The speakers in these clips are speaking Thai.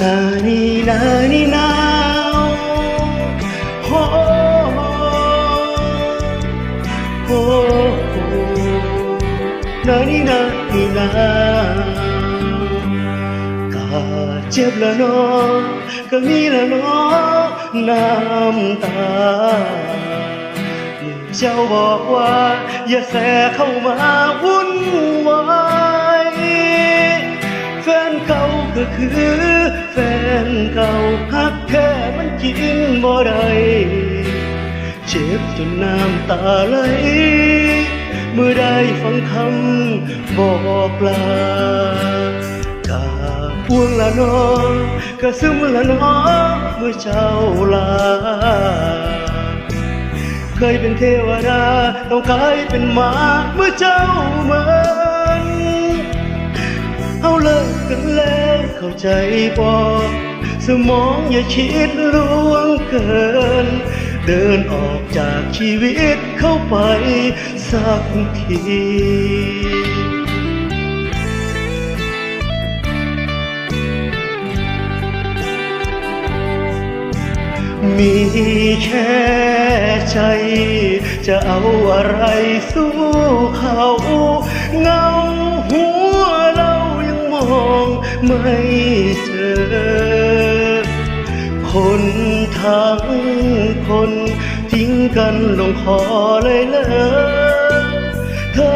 นานีนานีนาวโฮโฮโฮนานีนานีนากาเจ็บล้วเนอก็มีแล้วเนอน้ำตาเจ้าบอกว่า อย่าแสเข้ามาวุ่นวายแฟนเก่าก็คือ แฟนเก่าหักแค่มันกินบ่ได้เจ็บจนน้ำตาไหลเมื่อได้ฟังคำบอกลากาพวงละนอกระซึมละนอเมื่อเจ้าลา เคยเป็นเทวดาต้องกลายเป็นหมาเมื่อเจ้ามือนเอาเลิกกันแล้ว เข้าใจบอกสมองอย่าคิดลวงเกิน เดินออกจากชีวิตเข้าไปสักทีมีแค่ใจ จะเอาอะไรสู้เขาเงา ไม่เจอ คนทั้งคนทิ้งกันลงคอเลยเลยเธอ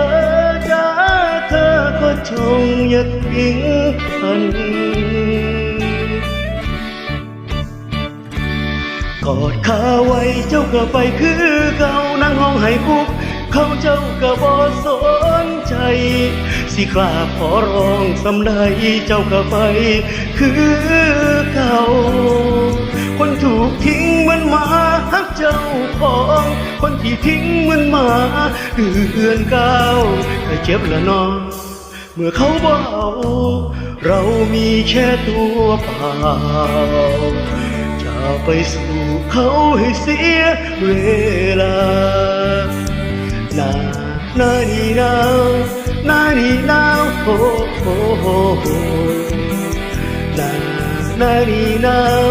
จ้าเธอก็จงอย่าทิ้งกันกอดขาไว้เจ้าก็ไปคือเก่านั่งห้องให้คุก เขาเจ้าก็บ่สน สิกราบขอร้องสำใดเจ้าก็ไปคือเก่า คนถูกทิ้งเหมันหมาฮักเจ้าของ คนที่ทิ้งเหมันหมาเดือนเก้าก็เจ็บละนอเมื่อเขาเบาเรามีแค่ตัวเปล่าจะไปสู่เขาให้เสียเวลา นานี่นาวนานี่นาวโฮโฮโฮโฮนานานี่นาว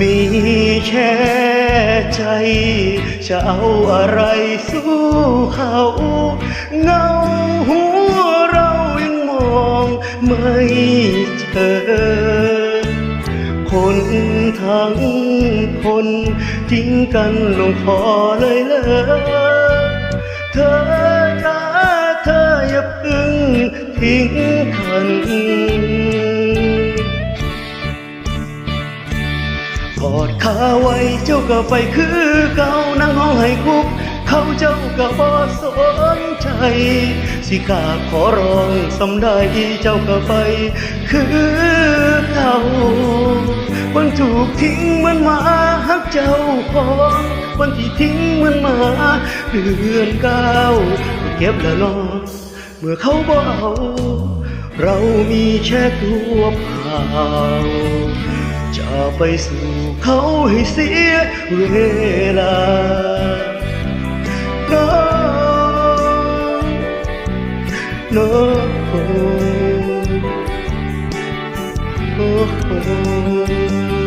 มีแค่ใจ จะเอาอะไรสู้เขาเงาหัวเรายังมองไม่เจอคนทั้งคนทิ้งกันลงคอเลยเลยเธอจ้าเธออย่าพึ่งทิ้งกัน ขาไว้เจ้าก็ไปคือเก่านั่งห้องให้คุกเขาเจ้าก็บ่สนใจ สิกาขอร้องสำได้เจ้าก็ไป คือเก่าคนถูกทิ้งเหมันหมาฮักเจ้าของคนที่ทิ้งเหมันหมาเดือนเก้าเก็บแล้วเนอเมื่อเขาบ่เอา เรามีแค่ตัวเปล่า ไปสู่เขาให้เสียเวลาน้องน้องโอ้โอ้